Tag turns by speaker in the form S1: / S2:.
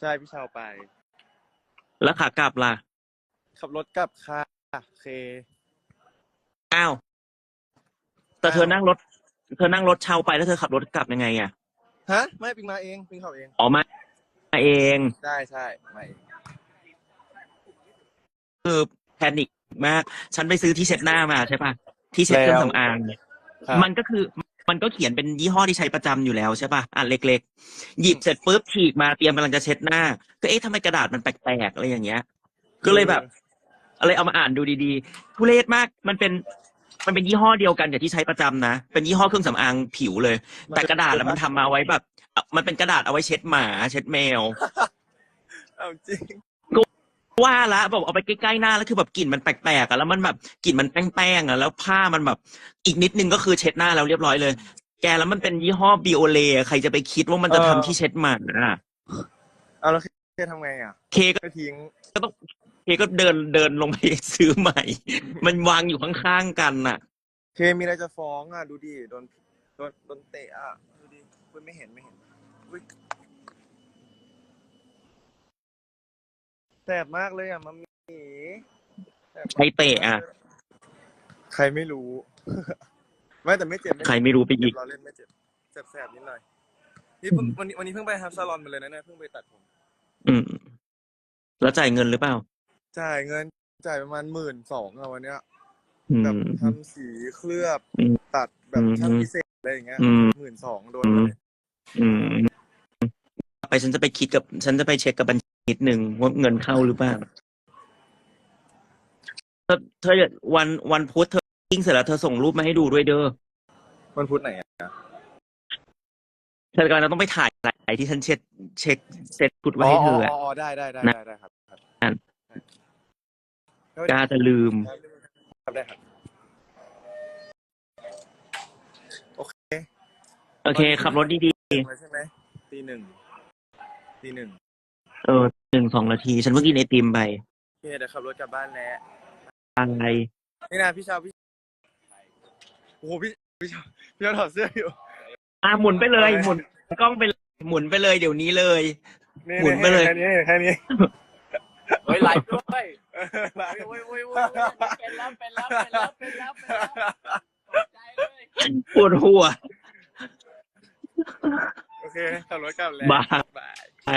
S1: ใช่พี่ชาวไป
S2: แล้วขากลับล่ะ
S1: ขับรถกลับค่ะเค
S2: อ้าว แต่เธอนั่งรถ เธอนั่งรถเช่าไปแล้วเธอขับรถกลับยังไงอะ
S1: ฮะ ไม่ปิงมาเองปิงขับเอง
S2: อ๋อมามาเอง
S1: ใช่ใช่มาเอง
S2: คือแพนิคมาก ฉันไปซื้อที่เช็ดหน้ามาใช่ปะที่เช็ดเครื่องสำอาง
S1: ครับ
S2: มันก็คือ มันก็เขียนเป็นยี่ห้อที่ใช้ประจำอยู่แล้วใช่ปะอันเล็ก ๆ หยิบเสร็จปุ๊บฉีกมาเตรียมกำลังจะเช็ดหน้า ก็เอ๊ะทำไมกระดาษมันแปลกๆอะไรอย่างเงี้ย ก็เลยแบบอะไรเอามาอ่านดูดีๆทุเรศมากมันเป็นมันเป็นยี่ห้อเดียวกันกับที่ใช้ประจำนะ เป็นยี่ห้อเครื่องสำอางผิวเลย แต่กระดาษแล้วมันทำมาไว้แบบ มันเป็นกระดาษเอาไว้เช็ดหมา เช็ดแมว
S1: เอาจริง
S2: ว่าละบอกเอาไปใกล้ๆหน้าแล้วคือแบบกลิ่นมันแปลกๆอะแล้วมันแบบกลิ่นมันแป้งๆอะแล้วผ้ามันแบบอีกนิดนึงก็คือเช็ดหน้าแล้วเรียบร้อยเลย แกแล้วมันเป็นยี่ห้อบิโอเลใครจะไปคิดว่ามันจะทำที่เช็ดหมาอะ
S1: เอาแล้วเคทำไงอะ
S2: เคก็
S1: ก็ทิ้ง
S2: เคก็เดินเดินลงไปซื้อใหม่ มันวางอยู่ข้างๆกันน่ะ
S1: เคมีอะไรจะฟ้องอะ ดูดิโดนโดนโดนเตะอะ ดูดิอุ๊ยไม่เห็นไม่เห็นอุ๊ย แสบมากเลยอะมัมมี่แสบมาก
S2: ใครเตะอะ
S1: ใครไม่รู้ ไม่แต่ไม่เจ็บ
S2: ใครไม่รู้ไปอีก
S1: เราเล่นไม่เจ็บเจ็บแสบนิดหน่อยนี่เพิ่งวันนี้วันนี้เพิ่งไปทำซาลอนมาเลยนะเนี่ยเพิ่งไปตัดผม
S2: อืม แล้วจ่ายเงินหรือเปล่า
S1: จ่ายเงินจ่ายประมาณหมื่นสองอะวันเนี้ย
S2: อื
S1: แบบ
S2: ม
S1: ทำสีเคลือบ
S2: อืม
S1: ตัดแบบ
S2: อืม
S1: ช่างพิเศษอะไรอย่างเงี้ย
S2: อืม
S1: หมื่นสองโดนเลย
S2: อืม ไปฉันจะไปคิดกับ ฉันจะไปเช็คกับบัญชี นิดหนึ่งว่าเงินเข้าหรือเปล่าเธอเธอวันวันพุธเธอกิ้งเสร็จแล้วเธอส่งรูปมาให้ดูด้วยเด้อ
S1: มันพุธไหนอะ
S2: เธอกำลังต้องไปถ่ายอะไรที่ฉันเช็คเช็คเซ็ตชุดไว้ให้เธออะ
S1: อ๋อได้ได้ได้
S2: นะ
S1: ได้ได้ครับครับ
S2: นั่น
S1: ครับ
S2: กล้าจะลืม
S1: ครับได้ครับ โอเค
S2: โอเค ขับรถดี
S1: มาใช่ไหมตีหนึ่งตีหนึ่ง
S2: ๆ เออหนึ่งสองนาที ฉันเพิ่งกินไอติมไป
S1: โอเคเดี๋ยวขับรถกลับบ้านแล้ว
S2: อะไร
S1: นี่นะพี่ชาวพี่โอ้โหพี่พี่ชาวพี่ชาวถอดเสื้ออยู่
S2: อะหมุนไปเลย หมุนกล้องไปเลยหมุนไปเลยเดี๋ยวนี้เลย
S1: นี่
S2: หมุนไปเลย
S1: แค่นี้แค่นี้
S3: เฮ้ยไลฟ์ด้วย
S1: เออไลฟ์
S3: เว้ยเว้ยเว้ยเว้ยเป็นรับเป็นรับเป็นรับเป็นรับเป็นรับตกใจเลย
S2: ปวดหัว
S1: โอเคขับรถกลับแล้ว
S2: บาย
S1: บาย
S2: ไป